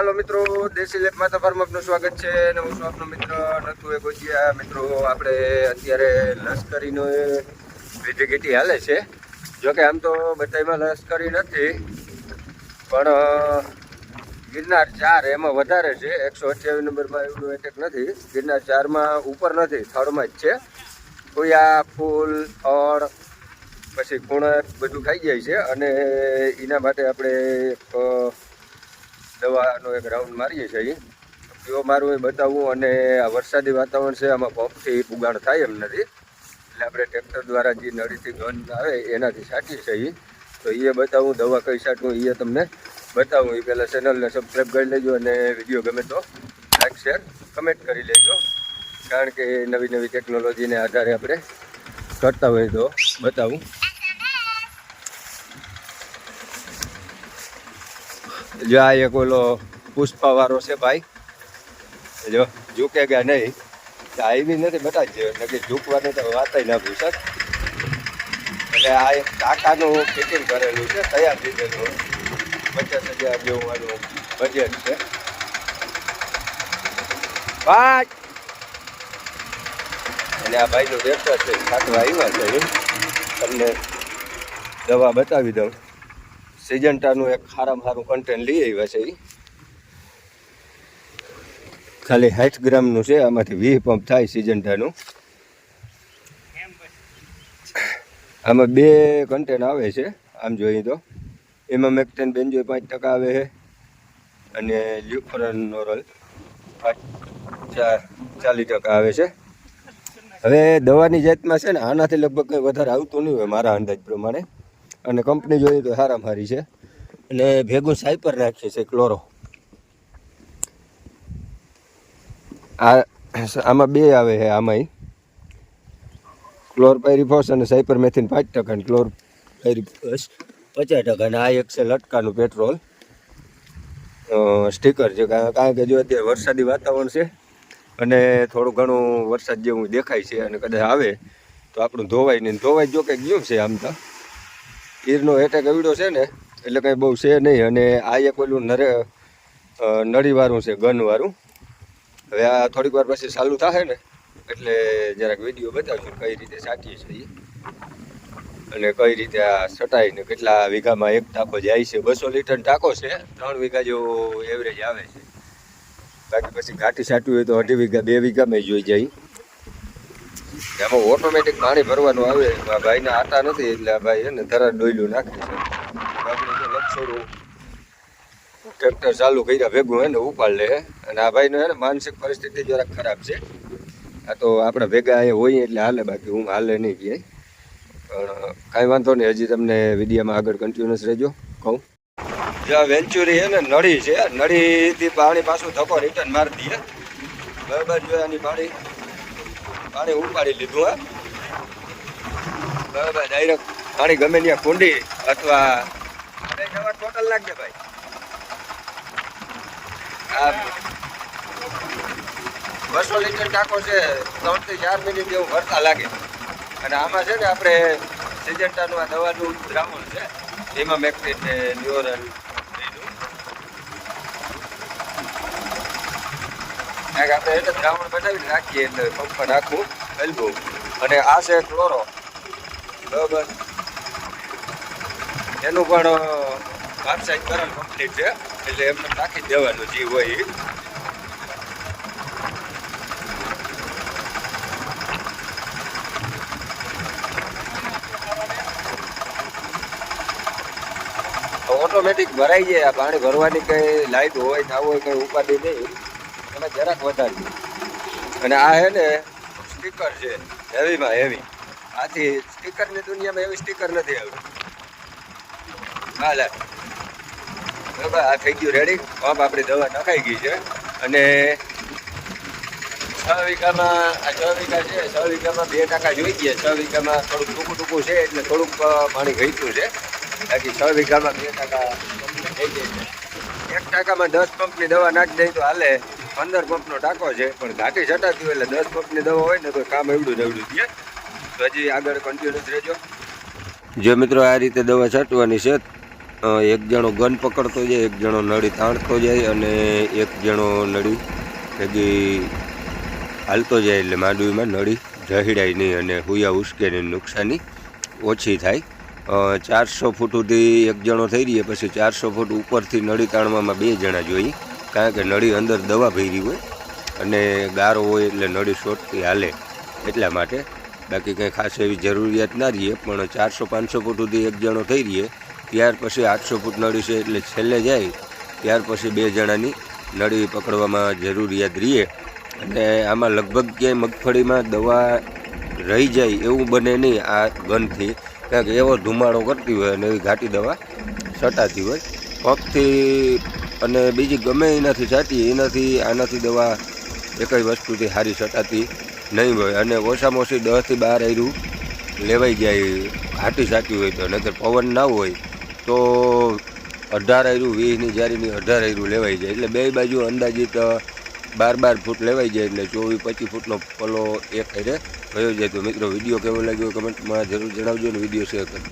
હાલો મિત્રો, દેશી લેપ માતા આપનું સ્વાગત છે અને હું આપનો મિત્ર નથુ એ ગોજિયા મિત્રો, આપણે અત્યારે લશ્કરીનો વિધિગીટી હાલે છે. જોકે આમ તો બધામાં લશ્કરી નથી, પણ ગિરનાર ચાર એમાં વધારે છે. એકસો અઠ્યાવીસ નંબરમાં એવડું એટેક નથી. ગિરનાર ચારમાં ઉપર નથી થર્ડમાં જ છે. કોયા ફૂલ, ફળ, પછી કુણક બધું ખાઈ જાય છે. અને એના માટે આપણે દવાનો એક રાઉન્ડ મારીએ છીએ જો મારું એ બતાવવું અને આ વરસાદી વાતાવરણ છે, આમાં પંપથી પુગાણ થાય એમ નથી. એટલે આપણે ટ્રેક્ટર દ્વારા જે નળીથી ગન આવે, એનાથી છાંટીએ છીએ તો એ બતાવું, દવા કઈ છાંટવું એ તમને બતાવું. એ પહેલાં ચેનલને સબસ્ક્રાઈબ કરી લેજો અને વીડિયો ગમે તો લાઈક શેર કમેન્ટ કરી લેજો. કારણ કે નવી નવી ટેકનોલોજીને આધારે આપણે કરતા હોય તો બતાવું. જો આ એક ઓલો પુષ્પા વાળો છે ભાઈ. જો ઝૂકે ગયા નહીં. આવી નથી બતાવજો નક્કી ઝૂકવાની તો વાત ના પૂછત. એટલે આ એક ટાકાનું ફિટિંગ કરેલું છે, તૈયાર દીધેલું પચાસ હજાર જેવું આનું બજેટ છે. પાંચ અને આ ભાઈનું ટ્રેક્ટર છે ખાતવા આવ્યા છે. તમને દવા બતાવી દઉં. સિજન્ટાનું એક સારામાં સારું કન્ટેન્ટ લઈ આવ્યા છે એ ખાલી સાઠ ગ્રામનું છે, આમાંથી વીસ પંપ થાય સિજન્ટાનું. આમાં બે કન્ટેન આવે છે, આમ જોઈએ તો. એમાં મેક્ટેન બેન્જો પાંચ ટકા આવે છે, અને લ્યુફરન નોરલ પાંચ ચાર ચાલીસ ટકા આવે છે. હવે દવાની જાતમાં છે ને, આનાથી લગભગ કંઈ વધારે આવતું નહીં હોય મારા અંદાજ પ્રમાણે. અને કંપની જોઈએ તો સારામાં સારી છે. અને ભેગું સાયપર નાખીએ છીએ ક્લોરો. આ આમાં બે આવે છે આમાંય. ક્લોર પાયરીફોસ અને સાયપર મેથીન પાંચ ટકા અને ક્લોર પાયરીફોસ પચાસ ટકા અને આ એક છે લટકાનું પેટ્રોલ. સ્ટીકર છે કારણ કે જો અત્યારે વરસાદી વાતાવરણ છે અને થોડું ઘણું વરસાદ જેવું દેખાય છે અને કદાચ આવે તો આપણું ધોવાય નહીં. ધોવાય જો કંઈક ગયું છે આમ તો. ઈરનો એટેક એવડો છે ને, એટલે કંઈ બહુ છે નહીં. અને આ એક પેલું નરે નળીવાળું છે, ગનવાળું. હવે આ થોડીક વાર પછી ચાલુ થશે ને, એટલે જરાક વીડિયો બતાવશું કઈ રીતે સાચીએ છીએ અને કઈ રીતે આ સટાઈ ને કેટલા વીઘામાં એક ટાંકો જાય છે, બસો લીટર ટાંકો છે, ત્રણ વીઘા જેવો એવરેજ આવે છે. બાકી પછી ઘાટી સાટું હોય તો અઢી વીઘા, બે વીઘામાં જોઈ જાય. એમાં ઓટોમેટિક પાણી ભરવાનું આવે. આ ભાઈને આટા નથી, એટલે આ ભાઈ એને ધરા ડોયલું નાખે છે. ટ્રેક્ટર ચાલુ કર્યા ભેગું એને ઉપાડ લે. અને આ ભાઈનો એને માનસિક પરિસ્થિતિ જરાક ખરાબ છે. આ તો આપણે ભેગા અહીંયા હોઈએ એટલે હાલે, બાકી હું હાલે નહીં કહે પણ કાંઈ વાંધો નહીં, હજી તમને વિડીયામાં આગળ કન્ટિન્યુઅસ રહેજો. કહું. જો વેન્ચુરી છે ને, નળી છે, નળીથી પાણી પાછું ધક્કો રિટર્ન મારી દઈએ. બરાબર, જો આની પાણી પાણી ઉપાડી લીધું, હા. બરાબર ડાયરેક્ટ પાણી ગમે ત્યાં કુંડી અથવા ટોટલ નાખજે ભાઈ. આ બસો લીટર ટાંકો છે ત્રણથી ચાર મિનિટ જેવું વરસા લાગે. અને આમાં છે ને, આપણે સિજન્ટાનું આ દવાનું દ્રાવણ છે. એમાં મેક્સિટ ન્યુરલ આપણે દ્રાવણ બનાવી નાખીએ એટલે પંપમાં નાખવું હલવું અને આ છે ક્લોરો. બરાબર. એનું પણ કાપસાઈકરણ કમ્પ્લીટ છે. એટલે એમને નાખી જ દેવાનું જે હોય એ ઓટોમેટિક ભરાઈ જાય. પાણી ભરવાની કઈ લાઈટ હોય, ના હોય, કઈ ઉપાધિ નહીં. અને જરાક વધારી. અને આ હે ને સ્ટીકર છે. હેવીમાં હેવી આથી સ્ટીકરની દુનિયામાં એવી સ્ટીકર નથી આવી. હા લે બરાબર આ થઈ ગયું રેડી પંપ આપણી દવા નખાઈ ગઈ છે. અને છ વીઘામાં, આ છ વીઘા છે, છ વીઘામાં બે ટકા જોઈ ગયા. છ વીઘામાં થોડુંક ટૂંકું ટૂંકું છે એટલે થોડુંક પાણી ઘટ્યું છે. બાકી છ વીઘામાં બે ટકા થઈ જાય છે. એક ટાંકામાં દસ પંપની દવા નાખી દઈ તો હાલે. પંદર પંપનો ટાંકો છે, પણ ઘાટી છટાતી હોય એટલે દસ પંપની દવા હોય ને તો કામ એવડું જ એવડું હજી આગળ કન્ટિન્યુઅસ રહેજો. જો મિત્રો આ રીતે દવા છાંટવાની છે એક જણો ગન પકડતો જાય, એક જણો નળી તાણતો જાય અને એક જણો નળી ભેગી હાલતો જાય એટલે માંડવીમાં નળી જહીડાય નહીં અને હુયા ઉશ્કેની નુકસાની ઓછી થાય. ચારસો ફૂટ સુધી એક જણો થઈ રહીએ, પછી ચારસો ફૂટ ઉપરથી નળી તાણવામાં બે જણા જોઈએ. કારણ કે નળી અંદર દવા ભરી હોય અને ગારો હોય એટલે નળી શોર્ટથી હાલે એટલા માટે. બાકી કંઈ ખાસ એવી જરૂરિયાત ના રહીએ, પણ ચારસો, પાંચસો ફૂટ સુધી એક જણો થઈ રહીએ, ત્યાર પછી આઠસો ફૂટ નળી છે એટલે છેલ્લે જાય, ત્યાર પછી બે જણાની નળી પકડવામાં જરૂરિયાત રહીએ. અને આમાં લગભગ ક્યાંય મગફળીમાં દવા રહી જાય એવું બને નહીં આ ગનથી કારણ કે એવો ધુમાડો કરતી હોય અને એવી ઘાટી દવા છટાતી હોય. પગથી અને બીજી ગમે એનાથી છાંટીએ એનાથી, આનાથી દવા એકય વસ્તુથી સારી છટાતી નહીં હોય. અને ઓછામાં ઓછી દસથી બાર આયરું લેવાઈ જાય, ઘાટી સાચી હોય તો. નહીંતર પવન ના હોય તો અઢાર આયરું, વીસની જારીની અઢાર આયરું લેવાઈ જાય. એટલે બે બાજુ અંદાજિત બાર બાર ફૂટ લેવાઈ જાય એટલે ચોવીસ પચીસ ફૂટનો પલો એક હારે વયો જાય તો. મિત્રો, વીડિયો કેવો લાગ્યો? કમેન્ટમાં જરૂર જણાવજો અને વીડિયો શેર કરજો.